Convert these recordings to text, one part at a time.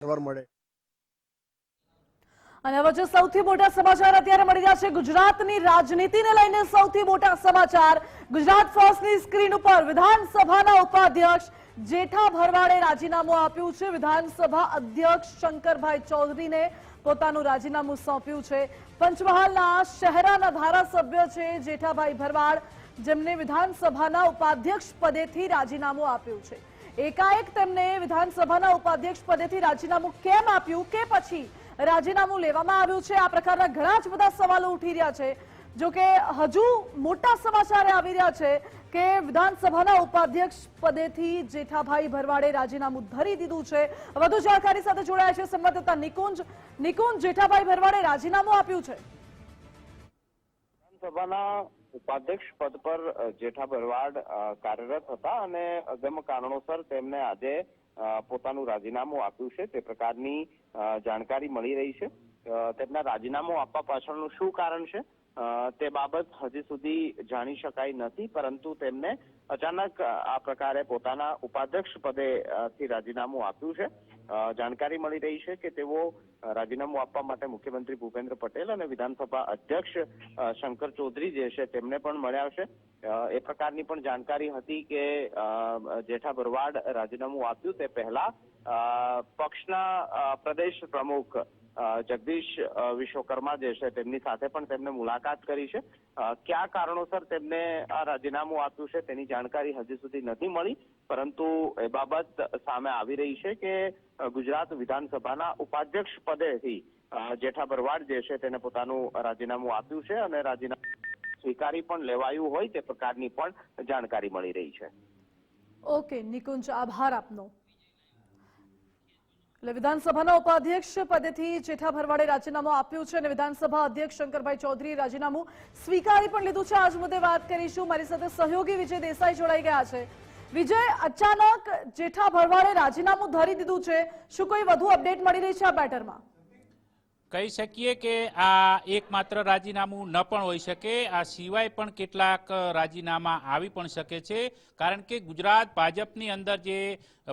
સારવાર મળે. અને હવે જે સૌથી મોટા સમાચાર અત્યારે મળી રહ્યા છે ગુજરાતની રાજનીતિને લઈને સૌથી મોટા સમાચાર. ગુજરાત ફર્સ્ટની સ્ક્રીન ઉપર વિધાનસભાના ઉપાધ્યક્ષ જેઠા ભરવાડે રાજીનામું આપ્યું છે. વિધાનસભા અધ્યક્ષ શંકરભાઈ ચૌધરીને પોતાનું રાજીનામું સોંપ્યું છે. પંચમહાલના શહેરાના ધારાસભ્ય છે જેઠાભાઈ ભરવાડ, જેમને વિધાનસભાના ઉપાધ્યક્ષ પદેથી રાજીનામું આપ્યું છે. એકાએક તેમને વિધાનસભાના ઉપાધ્યક્ષ પદેથી રાજીનામું કેમ આપ્યું? કે પછી રાજીનામું લેવામાં આવ્યું છે? આ પ્રકારના ઘણા જ બધા સવાલો ઉઠી રહ્યા છે. જો કે હજુ મોટા સમાચાર આવી રહ્યા છે કે વિધાનસભાના ઉપાધ્યક્ષ પદેથી જેઠાભાઈ ભરવાડે રાજીનામું ધરી દીધું છે. વધુ જાણકારી સાથે જોડાયા છે સંવાદદાતા નિકુંજ. નિકુંજ, જેઠાભાઈ ભરવાડે રાજીનામું આપ્યું છે. વિધાનસભાના ઉપાધ્યક્ષ પદ પર જેઠા ભરવાડ કાર્યરત હતા અને અગમ કારણોસર તેમને આજે પોતાનું રાજીનામું આપ્યું છે. તે પ્રકારની જાણકારી મળી રહી છે. તેમના રાજીનામું આપવા પાછળનું શું કારણ છે? તે બાબત હજી સુધી જાણી શકાય નથી, પરંતુ તેમને અચાનક આ પ્રકારે પોતાના ઉપાધ્યક્ષ પદે થી રાજીનામું આપ્યું છે. જાણકારી મળી રહી છે કે તેઓ રાજીનામું આપવા માટે મુખ્યમંત્રી ભૂપેન્દ્ર પટેલ અને વિધાનસભા અધ્યક્ષ શંકર ચૌધરી જે છે તેમને પણ મળ્યા છે. એ પ્રકારની પણ જાણકારી હતી કે જેઠા ભરવાડ રાજીનામું આપ્યું તે પહેલા પક્ષના પ્રદેશ પ્રમુખ જગદીશ વિશ્વકર્મા જે છે તેમની સાથે પણ તેમને મુલાકાત કરી છે. કયા કારણોસર તેમને આ રાજીનામું આપ્યું છે તેની જાણકારી હજી સુધી નથી મળી. પરંતુ એ બાબત સામે આવી રહી છે કે ગુજરાત વિધાનસભાના ઉપાધ્યક્ષ પદેથી જેઠા ભરવાડ જે છે તેને પોતાનું રાજીનામું આપ્યું છે અને રાજીનામું સ્વીકારી પણ લેવાયું હોય તે પ્રકારની પણ જાણકારી મળી રહી છે. ઓકે, નિકુંજ, આભાર આપનો. એટલે વિધાનસભાના ઉપાધ્યક્ષ પદેથી જેઠા ભરવાડે રાજીનામું આપ્યું છે અને વિધાનસભા અધ્યક્ષ શંકરભાઈ ચૌધરીએ રાજીનામું સ્વીકારી પણ લીધું છે. આજ મુદ્દે વાત કરીશું. મારી સાથે સહયોગી વિજય દેસાઈ જોડાઈ ગયા છે. વિજય, અચાનક જેઠા ભરવાડે રાજીનામું ધરી દીધું છે. શું કોઈ વધુ અપડેટ મળી રહી છે આ બેટરમાં? કહી શકીએ કે આ એકમાત્ર રાજીનામું ન પણ હોઈ શકે, આ સિવાય પણ કેટલાક રાજીનામા આવી પણ શકે છે. કારણ કે ગુજરાત ભાજપની અંદર જે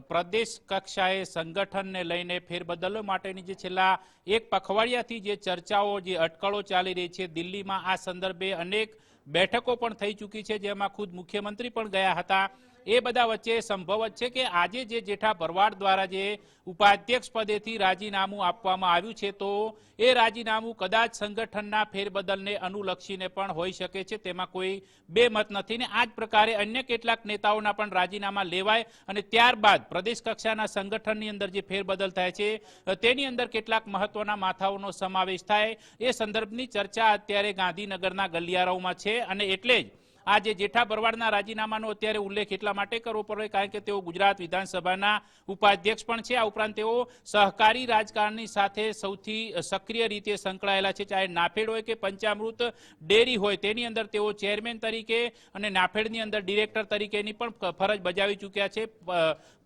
પ્રદેશ કક્ષાએ સંગઠનને લઈને ફેરબદલો માટેની જે છેલ્લા એક પખવાડિયાથી જે ચર્ચાઓ, જે અટકળો ચાલી રહી છે, દિલ્હીમાં આ સંદર્ભે અનેક બેઠકો પણ થઈ ચૂકી છે, જેમાં ખુદ મુખ્યમંત્રી પણ ગયા હતા. એ બધા વચ્ચે સંભવત છે કે આજે જે જેઠા ભરવાડ દ્વારા જે ઉપાધ્યક્ષ પદેથી રાજીનામું આપવામાં આવ્યું છે, તો એ રાજીનામું કદાચ સંગઠનના ફેરબદલને અનુલક્ષીને પણ હોઈ શકે છે. તેમાં કોઈ બે મત નથી ને આ જ પ્રકારે અન્ય કેટલાક નેતાઓના પણ રાજીનામા લેવાય અને ત્યારબાદ પ્રદેશ કક્ષાના સંગઠનની અંદર જે ફેરબદલ થાય છે, તેની અંદર કેટલાક મહત્વના માથાઓનો સમાવેશ થાય. એ સંદર્ભની ચર્ચા અત્યારે ગાંધીનગરના ગલિયારાઓમાં છે અને એટલે જ આ જેઠા ભરવાડના રાજીનામાનો અત્યારે ઉલ્લેખ એટલા માટે કરવો પડે, કારણ કે તેઓ ગુજરાત વિધાનસભાના ઉપાધ્યક્ષ પણ છે. આ ઉપરાંત તેઓ સહકારી રાજકારણની સાથે સૌથી સક્રિય રીતે સંકળાયેલા છે. ચાહે નાફેડ હોય કે પંચામૃત ડેરી હોય, તેની અંદર તેઓ ચેરમેન તરીકે અને નાફેડની અંદર ડિરેક્ટર તરીકેની પણ ફરજ બજાવી ચૂક્યા છે.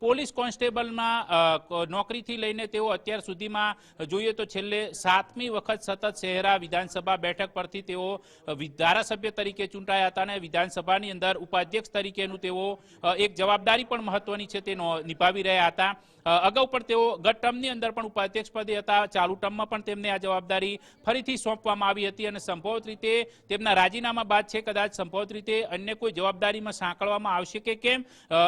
પોલીસ કોન્સ્ટેબલમાં નોકરીથી લઈને તેઓ અત્યાર સુધીમાં જોઈએ તો છેલ્લે સાતમી વખત સતત શહેરા વિધાનસભા બેઠક પરથી તેઓ ધારાસભ્ય તરીકે ચૂંટાયા હતા અને વિધાનસભાની અંદર ઉપાધ્યક્ષ તરીકેનું તેઓ એક જવાબદારી પણ મહત્વની છે તે નિભાવી રહ્યા હતા. અગાઉ પણ તેઓ ગત ટર્મની અંદર પણ ઉપાધ્યક્ષ પદે હતા. ચાલુ ટર્મમાં પણ તેમને આ જવાબદારી ફરીથી સોંપવામાં આવી હતી અને સંભવત રીતે તેમના રાજીનામા બાદ છે કદાચ સંભવત રીતે અન્ય કોઈ જવાબદારીમાં સાંકળવામાં આવશે કે કેમ?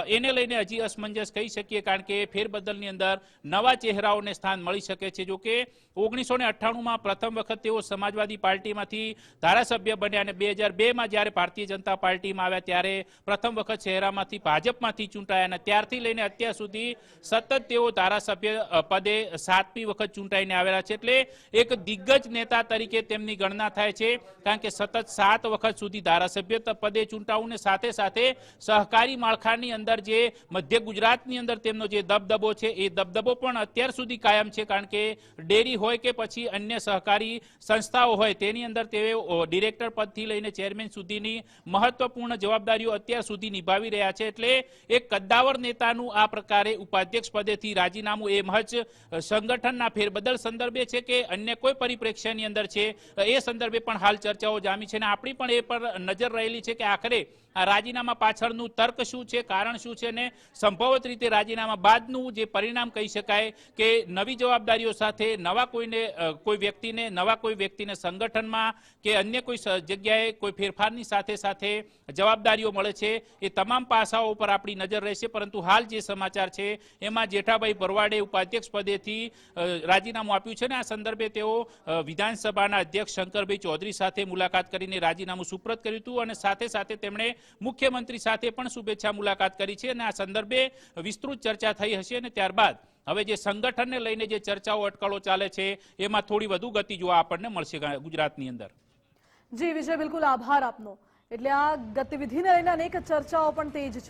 એને લઈને હજી અસમંજસ કહી શકીએ કારણ કે ફેરબદલની અંદર નવા ચહેરાઓને સ્થાન મળી શકે છે. જો કે ઓગણીસો ને અઠ્ઠાણુંમાં પ્રથમ વખત તેઓ સમાજવાદી પાર્ટીમાંથી ધારાસભ્ય બન્યા અને બે હજાર બેમાં જ્યારે ભારતીય જનતા પાર્ટીમાં આવ્યા ત્યારે પ્રથમ વખત ચહેરામાંથી ભાજપમાંથી ચૂંટાયા અને ત્યારથી લઈને અત્યાર સુધી સતત તેઓ ધારાસભ્ય પદે સાતમી વખત ચૂંટાઈને આવેલા છે એટલે એક દિગ્ગજ નેતા તરીકે તેમની ગણના થાય છે. કારણ કે સતત સાત વખત સુધી ધારાસભ્ય પદે ચૂંટાવું સાથે સાથે સહકારી માળખાની અંદર જે મધ્ય ગુજરાતની અંદર તેમનો જે દબદબો છે, એ દબદબો પણ અત્યાર સુધી કાયમ છે. કારણ કે ડેરી હોય કે પછી અન્ય સહકારી સંસ્થાઓ હોય, તેની અંદર તેઓ ડિરેક્ટર પદથી લઈને ચેરમેન સુધીની મહત્વપૂર્ણ જવાબદારીઓ અત્યાર સુધી નિભાવી રહ્યા છે. એટલે એક કદ્દાવર નેતાનું આ પ્રકારે ઉપાધ્યક્ષ પદેથી પદેથી રાજીનામું એ મહજ સંગઠનના ફેરબદલ સંદર્ભે છે કે અન્ય કોઈ પરિપ્રેક્ષ્યની અંદર છે? એ સંદર્ભે પણ હાલ ચર્ચાઓ જામી છે અને આપણી પણ એ પર નજર રહેલી છે કે આખરે આ રાજીનામા પાછળનું તર્ક શું છે, કારણ શું છે અને સંભવત રીતે રાજીનામા બાદનું જે પરિણામ કહી શકાય કે નવી જવાબદારીઓ સાથે નવા કોઈને કોઈ વ્યક્તિને, નવા કોઈ વ્યક્તિને સંગઠનમાં કે અન્ય કોઈ જગ્યાએ કોઈ ફેરફારની સાથે સાથે જવાબદારીઓ મળે છે, એ તમામ પાસાઓ પર આપણી નજર રહેશે. પરંતુ હાલ જે સમાચાર છે, એમાં જેઠાભાઈ ભરવાડે ઉપાધ્યક્ષ પદેથી રાજીનામું આપ્યું છે ને આ સંદર્ભે તેઓ વિધાનસભાના અધ્યક્ષ શંકરભાઈ ચૌધરી સાથે મુલાકાત કરીને રાજીનામું સુપ્રત કર્યું હતું અને સાથે સાથે તેમણે મુખ્યમંત્રી સાથે પણ શુભેચ્છા મુલાકાત કરી છે અને આ સંદર્ભે વિસ્તૃત ચર્ચા થઈ હશે અને ત્યારબાદ હવે જે સંગઠનને લઈને જે ચર્ચાઓ, અટકળો ચાલે છે, એમાં થોડી વધુ ગતિ જોવા આપણને મળશે ગુજરાતની અંદર. જી, વિજય, બિલકુલ આભાર આપનો. એટલે આ ગતિવિધિને લઈને અનેક ચર્ચાઓ પણ તેજ છે.